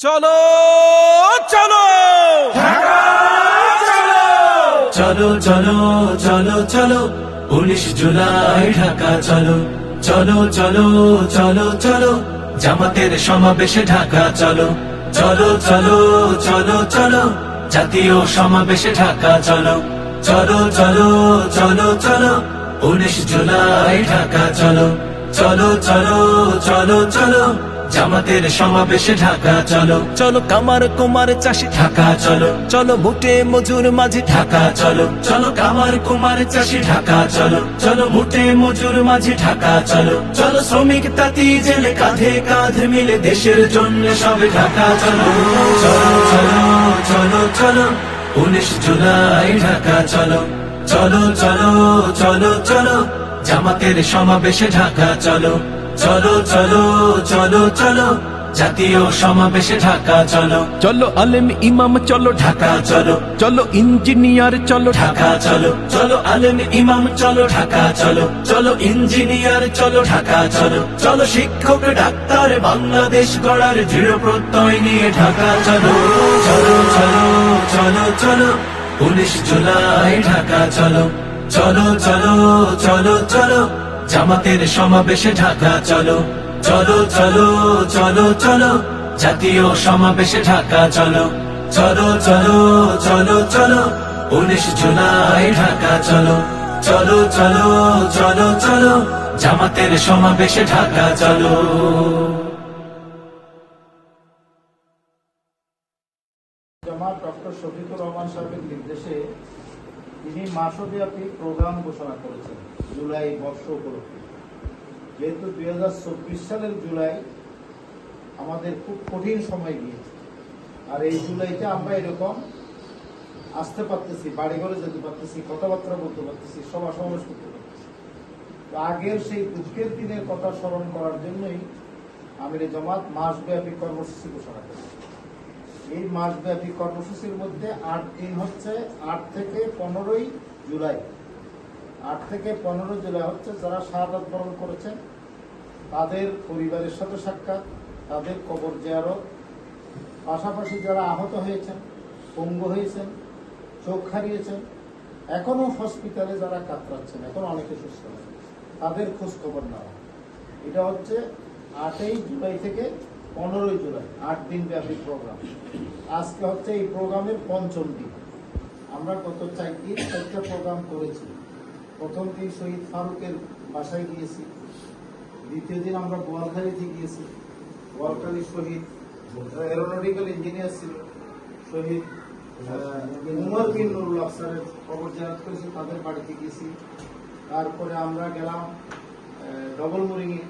চলো চলো চলো চলো চলো চলো উনিশ জুলাই ঢাকা চলো চলো চলো চলো চলো জামাতের সমাবেশে ঢাকা চলো চলো চলো চলো চলো জাতীয় সমাবেশে ঢাকা চলো চলো চলো চলো চলো উনিশ জুলাই ঢাকা চলো চলো চলো চলো চলো জামাতের সমাবেশে ঢাকা চলো। চলো কামার কুমার চাষি ঢাকা চলো। চলো মুটে মজুর মাঝি ঢাকা চলো। চলো কামার কুমার চাষি ঢাকা চলো। চলো মুটে মজুর মাঝি ঢাকা চলো। চলো শ্রমিক তাঁতি জেলে কাঁধে কাঁধ মিলে দেশের জন্য সবে ঢাকা চলো। চলো চলো চলো চলো। উনিশ জুলাই ঢাকা চলো। চলো চলো চলো চলো। জামাতের সমাবেশে ঢাকা চলো। চলো চলো চলো চলো। জাতীয় সমাবেশে ঢাকা চলো। চলো আলেম ইমাম চলো ঢাকা। চলো। চলো ইঞ্জিনিয়ার চলো ঢাকা চলো। চলো আলেম ইমাম চলো ঢাকা চলো। চলো ইঞ্জিনিয়ার চলো ঢাকা চলো। চলো শিক্ষক ডাক্তার বাংলাদেশ গড়ার দৃঢ় প্রত্যয় নিয়ে ঢাকা চলো। চলো চলো চলো চলো। উনিশ জুলাই ঢাকা চলো। চলো চলো চলো চলো। জামাতের সমাবেশে ঢাকা, চলো চলো চলো চলো চলো। জাতীয় সমাবেশে ঢাকা, চলো চলো চলো চলো চলো। উনিশ জুলাই ঢাকা, চলো চলো চলো চলো চলো। জামাতের সমাবেশে ঢাকা, চলো। জামাত ডক্টর শফিকুর রহমান সাহেবের নির্দেশে তিনি মাসব্যাপী প্রোগ্রাম ঘোষণা করেছেন, জুলাই বর্ষ উপলক্ষে। যেহেতু দু হাজার চব্বিশ সালের জুলাই আমাদের খুব কঠিন সময় গিয়েছে আর এই জুলাইতে আমরা এরকম আসতে পারতেছি বাড়ি ঘরে যেতে পারতেছি, কথাবার্তা বলতে পারতেছি সভা সমাবেশ করতে পারতেছি। তো আগের সেই দুঃখের দিনের কথা স্মরণ করার জন্যই আমির জামাত মাসব্যাপী কর্মসূচি ঘোষণা করেছে। এই মাসব্যাপী কর্মসূচির মধ্যে আট দিন হচ্ছে, আট থেকে পনেরোই জুলাই। আট থেকে পনেরো জুলাই হচ্ছে যারা শাহাদাত বরণ করেছেন, তাদের পরিবারের সাথে সাক্ষাৎ, তাদের কবর জিয়ারত। পাশাপাশি যারা আহত হয়েছেন, পঙ্গু হয়েছেন, চোখ হারিয়েছেন এখনও হসপিটালে যারা কাতরাচ্ছেন, এখন অনেকে সুস্থ তাদের খোঁজ খবর নেওয়া। এটা হচ্ছে আটই জুলাই থেকে পনেরোই জুলাই, আট দিন ব্যাপী প্রোগ্রাম আজকে হচ্ছে এই প্রোগ্রামের পঞ্চম দিন। আমরা গত চার দিন চারটা প্রোগ্রাম করেছি। প্রথম দিন শহীদ ফারুকের বাসায় গিয়েছি। দ্বিতীয় দিন আমরা বোয়ালখালীতে গিয়েছি। বোয়ালখালী শহীদ এরোনটিক্যাল ইঞ্জিনিয়ার ছিল। শহীদ উমর বিন নুরুল আফসারের খবর জানাত করেছি তাদের বাড়িতে গিয়েছি। তারপরে আমরা গেলাম ডবল মুরিংয়ে